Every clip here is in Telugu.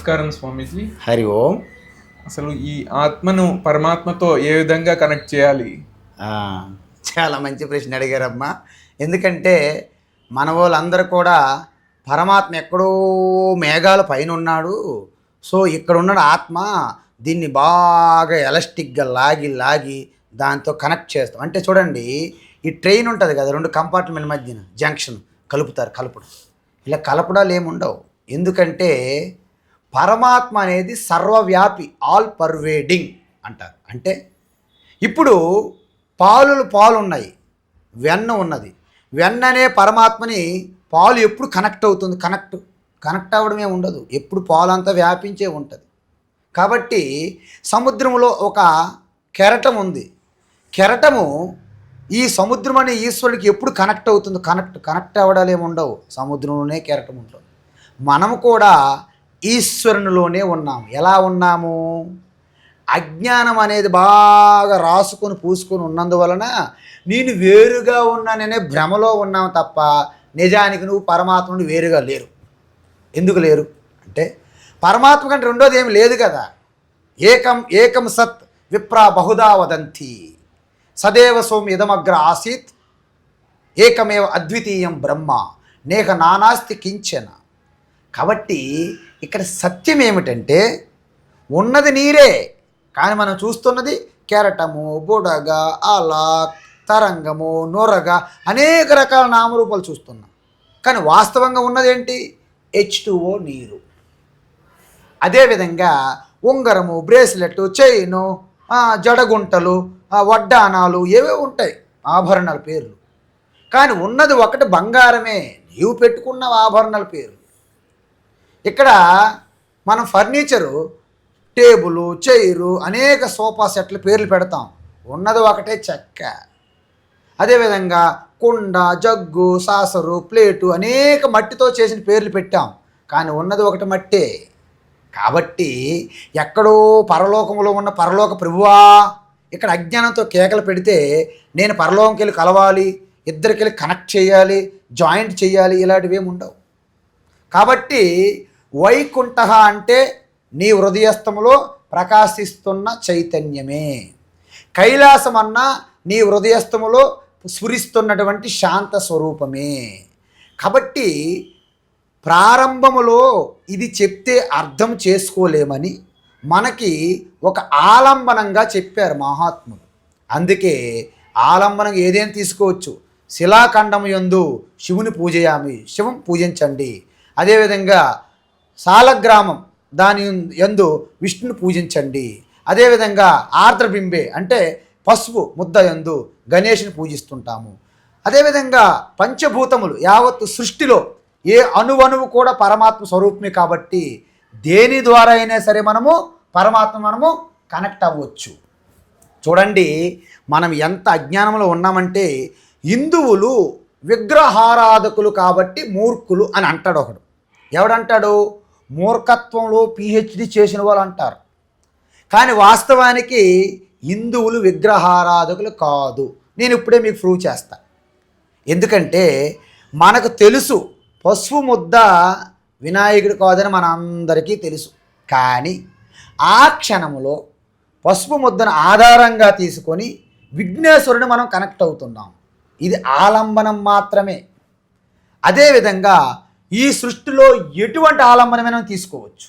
నమస్కారం స్వామీజీ. హరి ఓం. అసలు ఈ ఆత్మను పరమాత్మతో ఏ విధంగా కనెక్ట్ చేయాలి? చాలా మంచి ప్రశ్న అడిగారమ్మా. ఎందుకంటే మన వాళ్ళందరూ కూడా పరమాత్మ ఎక్కడో మేఘాల పైన ఉన్నాడు సో ఇక్కడ ఉన్నాడు ఆత్మ. దీన్ని బాగా ఎలాస్టిక్గా లాగి లాగి దాంతో కనెక్ట్ చేస్తాం. అంటే చూడండి ఈ ట్రైన్ ఉంటుంది కదా రెండు కంపార్ట్మెంట్ మధ్యన జంక్షన్ కలుపుతారు కలపడం. ఇలా కలపడాలు ఏముండవు. ఎందుకంటే పరమాత్మ అనేది సర్వవ్యాపి ఆల్ పర్వేడింగ్ అంటారు. అంటే ఇప్పుడు పాలులు పాలు ఉన్నాయి వెన్న ఉన్నది. వెన్న అనే పరమాత్మని పాలు ఎప్పుడు కనెక్ట్ అవుతుంది? కనెక్ట్ కనెక్ట్ అవ్వడమే ఉండదు. ఎప్పుడు పాలంతా వ్యాపించే ఉంటుంది. కాబట్టి సముద్రంలో ఒక కెరటం ఉంది. కెరటము ఈ సముద్రం అనే ఈశ్వరుడికి ఎప్పుడు కనెక్ట్ అవుతుంది? కనెక్ట్ కనెక్ట్ అవ్వడాలు ఏమి ఉండవు సముద్రంలోనే కెరటం ఉంటుంది. మనము కూడా ఈశ్వరునిలోనే ఉన్నాము. ఎలా ఉన్నాము? అజ్ఞానం అనేది బాగా రాసుకొని పూసుకొని ఉన్నందువలన నేను వేరుగా ఉన్నాననే భ్రమలో ఉన్నావు తప్ప నిజానికి నువ్వు పరమాత్మను వేరుగా లేరు. ఎందుకు లేరు? అంటే పరమాత్మ కంటే రెండోది ఏమి లేదు కదా. ఏకం ఏకం సత్ విప్రా బహుదా వదంతి. సదేవ సోమి ఇదమగ్ర ఆసీత్. ఏకమేవ అద్వితీయం బ్రహ్మ. నేక నానాస్తి కించన. కాబట్టి ఇక్కడ సత్యం ఏమిటంటే ఉన్నది నీరే కానీ మనం చూస్తున్నది కెరటము బుడగ అలా తరంగము నొరగ అనేక రకాల నామరూపాలు చూస్తున్నాం. కానీ వాస్తవంగా ఉన్నదేంటి? హెచ్ టూఓ నీరు. అదేవిధంగా ఉంగరము బ్రేస్లెట్ చైను జడగుంటలు వడ్డానాలు ఏవే ఉంటాయి ఆభరణాల పేర్లు. కానీ ఉన్నది ఒకటి బంగారమే. నీవు పెట్టుకున్న ఆభరణాల పేరు ఇక్కడ మనం ఫర్నిచరు టేబుల్ చైరు అనేక సోఫా సెట్ల పేర్లు పెడతాం. ఉన్నది ఒకటే చెక్క. అదేవిధంగా కుండ జగ్గు సాసరు ప్లేటు అనేక మట్టితో చేసిన పేర్లు పెట్టాం. కానీ ఉన్నది ఒకటి మట్టే. కాబట్టి ఎక్కడో పరలోకంలో ఉన్న పరలోక ప్రభువా ఇక్కడ అజ్ఞానంతో కేకలు పెడితే నేను పరలోకంకి వెళ్ళి కలవాలి ఇద్దరికి వెళ్ళి కనెక్ట్ చేయాలి జాయింట్ చేయాలి ఇలాంటివి ఏమి ఉండవు. కాబట్టి వైకుంఠ అంటే నీ హృదయస్థములో ప్రకాశిస్తున్న చైతన్యమే. కైలాసం అన్నా నీ హృదయస్థములో స్ఫురిస్తున్నటువంటి శాంత స్వరూపమే. కాబట్టి ప్రారంభములో ఇది చెప్తే అర్థం చేసుకోలేమని మనకి ఒక ఆలంబనంగా చెప్పారు మహాత్ములు. అందుకే ఆలంబనం ఏదైనా తీసుకోవచ్చు? శిలాఖండము యందు శివుని పూజయామి శివం పూజించండి. అదేవిధంగా సాలగ్రామం దాని యందు విష్ణుని పూజించండి. అదేవిధంగా ఆర్ద్రబింబే అంటే పసుపు ముద్ద యందు గణేషుని పూజిస్తుంటాము. అదేవిధంగా పంచభూతములు యావత్తు సృష్టిలో ఏ అణువణువు కూడా పరమాత్మ స్వరూపమే కాబట్టి దేని ద్వారా అయినా సరే మనము పరమాత్మ మనము కనెక్ట్ అవ్వచ్చు. చూడండి మనం ఎంత అజ్ఞానంలో ఉన్నామంటే హిందువులు విగ్రహారాధకులు కాబట్టి మూర్ఖులు అని అంటాడు ఒకడు. ఎవడంటాడు? మూర్ఖత్వంలో పిహెచ్డి చేసిన వాళ్ళు అంటారు. కానీ వాస్తవానికి హిందువులు విగ్రహారాధకులు కాదు. నేను ఇప్పుడే మీకు ప్రూవ్ చేస్తా. ఎందుకంటే మనకు తెలుసు పసుపు ముద్ద వినాయకుడు కాదని మన అందరికీ తెలుసు. కానీ ఆ క్షణంలో పసుపు ముద్దను ఆధారంగా తీసుకొని విఘ్నేశ్వరుని మనం కనెక్ట్ అవుతున్నాం. ఇది ఆలంబనం మాత్రమే. అదేవిధంగా ఈ సృష్టిలో ఎటువంటి ఆలంబనమైనా తీసుకోవచ్చు.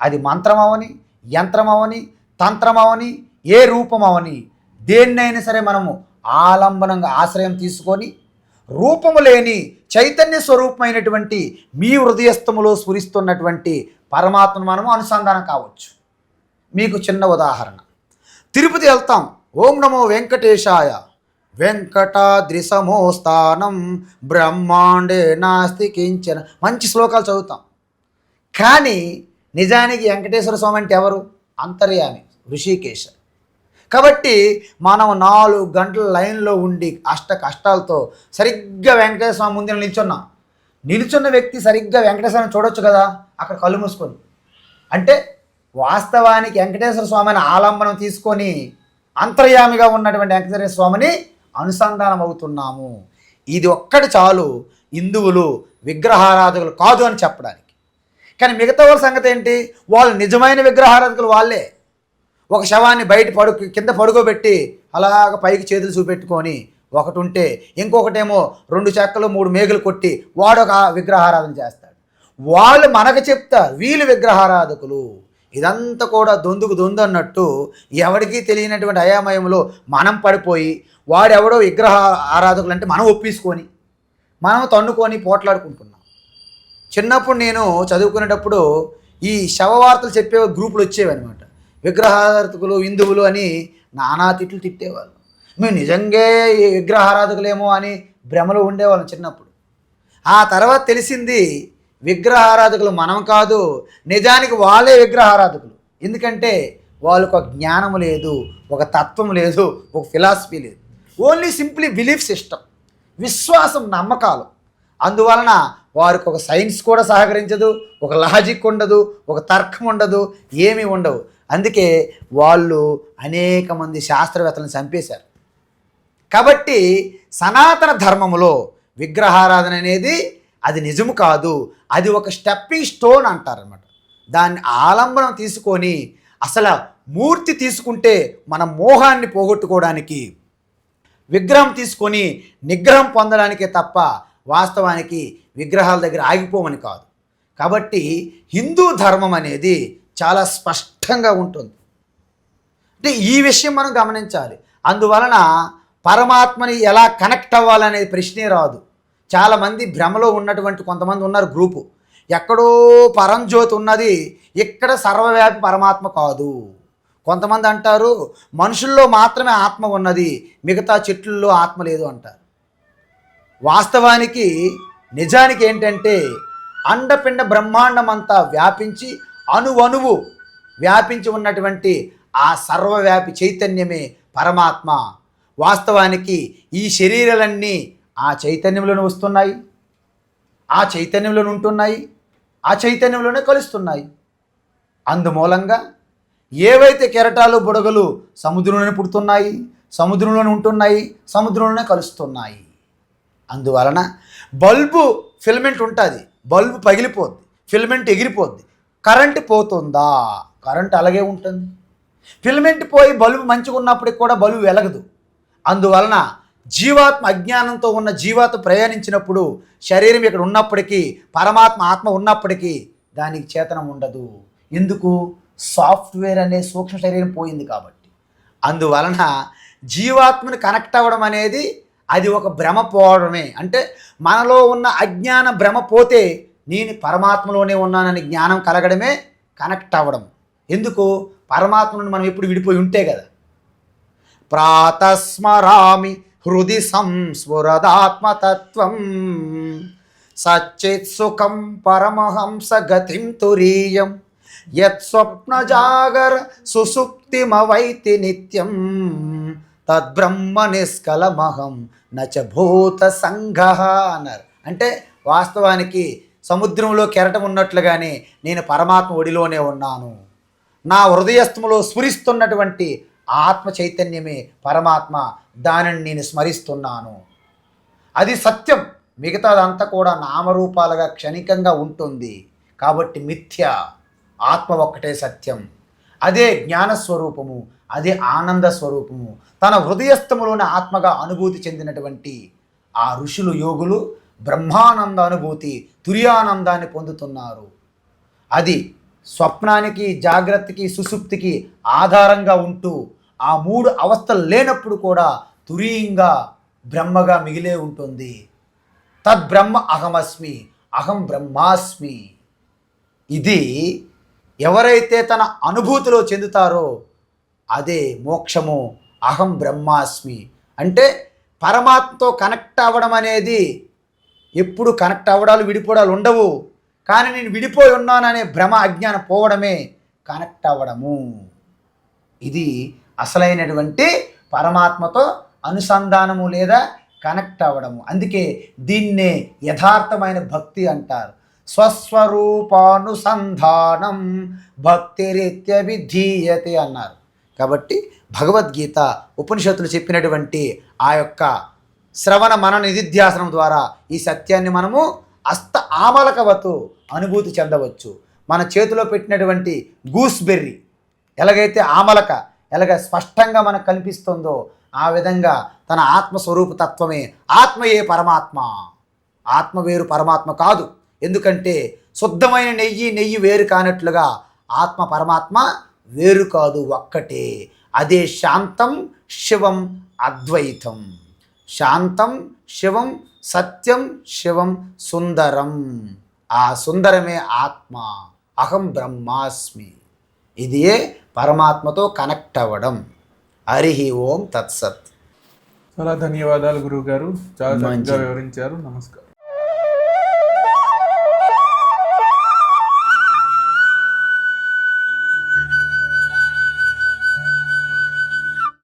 అది మంత్రం అవని యంత్రం అవని తంత్రం అవని ఏ రూపం అవని దేన్నైనా సరే మనము ఆలంబనంగా ఆశ్రయం తీసుకొని రూపము లేని చైతన్య స్వరూపమైనటువంటి మీ హృదయస్థములో స్ఫురిస్తున్నటువంటి పరమాత్మను మనము అనుసంధానం కావచ్చు. మీకు చిన్న ఉదాహరణ. తిరుపతి వెళ్తాం. ఓం నమో వెంకటేశాయ. వెంకటాద్రి స్థానం బ్రహ్మాండే నాస్తి కించన. మంచి శ్లోకాలు చదువుతాం. కానీ నిజానికి వెంకటేశ్వర స్వామి అంటే ఎవరు? అంతర్యామి ఋషికేశ. కాబట్టి మనం నాలుగు గంటల లైన్లో ఉండి అష్ట కష్టాలతో సరిగ్గా వెంకటేశ్వర స్వామి ముందు నిల్చున్నాం. నిల్చున్న వ్యక్తి సరిగ్గా వెంకటేశ్వరం చూడొచ్చు కదా? అక్కడ కళ్ళు మూసుకొని. అంటే వాస్తవానికి వెంకటేశ్వర స్వామిని ఆలంబనం తీసుకొని అంతర్యామిగా ఉన్నటువంటి వెంకటేశ్వర స్వామిని అనుసంధానం అవుతున్నాము ఇది ఒక్కటి చాలు హిందువులు విగ్రహారాధకులు కాదు అని చెప్పడానికి. కానీ మిగతా వాళ్ళ సంగతి ఏంటి? వాళ్ళు నిజమైన విగ్రహారాధకులు వాళ్ళే. ఒక శవాన్ని బయట పడు కింద పడుకోబెట్టి అలాగ పైకి చేతులు చూపెట్టుకొని ఒకటి ఉంటే ఇంకొకటేమో రెండు చెక్కలు మూడు మేగులు కొట్టి వాడు ఒక విగ్రహారాధన చేస్తాడు. వాళ్ళు మనకు చెప్తారు వీళ్ళు విగ్రహారాధకులు. ఇదంతా కూడా దొందుకు దొందు అన్నట్టు ఎవరికీ తెలియనటువంటి అయామయంలో మనం పడిపోయి వాడెవడో విగ్రహ ఆరాధకులు అంటే మనం ఒప్పించుకొని మనం తన్నుకొని పోట్లాడుకుంటున్నాం. చిన్నప్పుడు నేను చదువుకునేటప్పుడు ఈ శవవార్తలు చెప్పే గ్రూపులు వచ్చేవి అనమాట విగ్రహారాధకులు హిందువులు అని నానా తిట్లు తిట్టేవాళ్ళు. మేము నిజంగా విగ్రహారాధకులేమో అని భ్రమలో ఉండేవాళ్ళం చిన్నప్పుడు. ఆ తర్వాత తెలిసింది విగ్రహారాధకులు మనం కాదు నిజానికి వాళ్ళే విగ్రహారాధకులు. ఎందుకంటే వాళ్ళకు ఒక జ్ఞానం లేదు ఒక తత్వం లేదు ఒక ఫిలాసఫీ లేదు. ఓన్లీ సింప్లీ బిలీఫ్ సిస్టమ్ విశ్వాసం నమ్మకాలు. అందువలన వారికి ఒక సైన్స్ కూడా సహకరించదు ఒక లాజిక్ ఉండదు ఒక తర్కం ఉండదు ఏమీ ఉండవు. అందుకే వాళ్ళు అనేక మంది శాస్త్రవేత్తలను చంపేశారు. కాబట్టి సనాతన ధర్మములో విగ్రహారాధన అనేది అది నిజము కాదు అది ఒక స్టెప్పింగ్ స్టోన్ అంటారనమాట దాన్ని ఆలంబనం తీసుకొని అసలు మూర్తి తీసుకుంటే మన మోహాన్ని పోగొట్టుకోవడానికి విగ్రహం తీసుకొని నిగ్రహం పొందడానికే తప్ప వాస్తవానికి విగ్రహాల దగ్గర ఆగిపోమని కాదు. కాబట్టి హిందూ ధర్మం అనేది చాలా స్పష్టంగా ఉంటుంది. అంటే ఈ విషయం మనం గమనించాలి. అందువలన పరమాత్మని ఎలా కనెక్ట్ అవ్వాలనేది ప్రశ్నే రాదు. చాలామంది భ్రమలో ఉన్నటువంటి కొంతమంది ఉన్నారు గ్రూపు. ఎక్కడో పరంజ్యోతి ఉన్నది. ఇక్కడ సర్వవ్యాపి పరమాత్మ కాదు. కొంతమంది అంటారు మనుషుల్లో మాత్రమే ఆత్మ ఉన్నది. మిగతా చెట్లలో ఆత్మ లేదు అంటారు. వాస్తవానికి నిజానికి ఏంటంటే అండపిండ బ్రహ్మాండం అంతా వ్యాపించి అణువణువు వ్యాపించి ఉన్నటువంటి ఆ సర్వవ్యాపి చైతన్యమే పరమాత్మ. వాస్తవానికి ఈ శరీరాలన్నీ ఆ చైతన్యంలోనే వస్తున్నాయి. ఆ చైతన్యంలోనే ఉంటున్నాయి. ఆ చైతన్యంలోనే కలుస్తున్నాయి. అందుమూలంగా ఏవైతే కెరటాలు బుడగలు సముద్రంలోనే పుడుతున్నాయి సముద్రంలోనే ఉంటున్నాయి సముద్రంలోనే కలుస్తున్నాయి. అందువలన బల్బు ఫిలమెంట్ ఉంటుంది. బల్బు పగిలిపోద్ది. ఫిలమెంట్ ఎగిరిపోద్ది. కరెంట్ పోతుందా? కరెంట్ అలాగే ఉంటుంది. ఫిలమెంట్ పోయి బల్బు మంచిగా ఉన్నప్పటికి కూడా బల్బు వెలగదు. అందువలన జీవాత్మ అజ్ఞానంతో ఉన్న జీవాత్మ ప్రయాణించినప్పుడు శరీరం ఇక్కడ ఉన్నప్పటికీ పరమాత్మ ఆత్మ ఉన్నప్పటికీ దానికి చేతనం ఉండదు. ఎందుకు? సాఫ్ట్వేర్ అనే సూక్ష్మ శరీరం పోయింది కాబట్టి. అందువలన జీవాత్మని కనెక్ట్ అవ్వడం అనేది అది ఒక భ్రమ పోవడమే. అంటే మనలో ఉన్న అజ్ఞాన భ్రమ పోతే నేను పరమాత్మలోనే ఉన్నానని జ్ఞానం కలగడమే కనెక్ట్ అవ్వడం. ఎందుకు? పరమాత్మను మనం ఎప్పుడు విడిపోయి ఉంటే కదా. ప్రాతస్మరామి హృది సంస్ఫురదాత్మతత్వం. సచ్చిత్సుఖం పరమహంస గతిం తురీయం. యత్ జాగర సుసుప్తిమవైతి నిత్యం. తద్బ్రహ్మ నిష్కలమహం నచ భూత సంఘ అన్నారు. అంటే వాస్తవానికి సముద్రంలో కెరటం ఉన్నట్లుగానే నేను పరమాత్మ ఒడిలోనే ఉన్నాను. నా హృదయస్థములో స్ఫురిస్తున్నటువంటి ఆత్మ చైతన్యమే పరమాత్మ దానిని నేను స్మరిస్తున్నాను. అది సత్యం. మిగతాదంతా కూడా నామరూపాలుగా క్షణికంగా ఉంటుంది. కాబట్టి మిథ్య. ఆత్మ ఒక్కటే సత్యం. అదే జ్ఞానస్వరూపము. అదే ఆనంద స్వరూపము తన హృదయస్థములోని ఆత్మగా అనుభూతి చెందినటువంటి ఆ ఋషులు యోగులు బ్రహ్మానంద అనుభూతి తుర్యానందాన్ని పొందుతున్నారు. అది స్వప్నానికి జాగ్రత్తకి సుసుప్తికి ఆధారంగా ఉంటూ ఆ మూడు అవస్థలు లేనప్పుడు కూడా తురీయంగా బ్రహ్మగా మిగిలే ఉంటుంది. తద్బ్రహ్మ అహమస్మి అహం బ్రహ్మాస్మి. ఇది ఎవరైతే తన అనుభూతిలో చెందుతారో అదే మోక్షము అహం బ్రహ్మాస్మి. అంటే పరమాత్మతో కనెక్ట్ అవ్వడం అనేది ఎప్పుడు కనెక్ట్ అవ్వడాలు విడిపోవడాలు ఉండవు. కానీ నేను విడిపోయి ఉన్నాననే భ్రమ అజ్ఞానం పోవడమే కనెక్ట్ అవ్వడము. ఇది అసలైనటువంటి పరమాత్మతో అనుసంధానము లేదా కనెక్ట్ అవ్వడము. అందుకే దీన్నే యథార్థమైన భక్తి అంటారు. స్వస్వరూపానుసంధానం భక్తిరీత్య విధీయతే అన్నారు. కాబట్టి భగవద్గీత ఉపనిషత్తులు చెప్పినటువంటి ఆ యొక్క శ్రవణ మన నిధిధ్యాసనం ద్వారా ఈ సత్యాన్ని మనము అస్త ఆమలకవతు అనుభూతి చెందవచ్చు. మన చేతిలో పెట్టినటువంటి గూస్బెర్రీ ఎలాగైతే ఆమలక ఎలాగ స్పష్టంగా మనకు కనిపిస్తుందో ఆ విధంగా తన ఆత్మస్వరూప తత్వమే ఆత్మయే పరమాత్మ. ఆత్మ వేరు పరమాత్మ కాదు. ఎందుకంటే శుద్ధమైన నెయ్యి నెయ్యి వేరు కానట్లుగా ఆత్మ పరమాత్మ వేరు కాదు ఒక్కటే. అదే శాంతం శివం అద్వైతం. శాంతం శివం సత్యం శివం సుందరం. ఆ సుందరమే ఆత్మ. అహం బ్రహ్మాస్మి. ఇదియే పరమాత్మతో కనెక్ట్ అవ్వడం. హరి ఓం తత్సత్. చాలా ధన్యవాదాలు గురువు గారు చాలా. వివరించారు. నమస్కారం.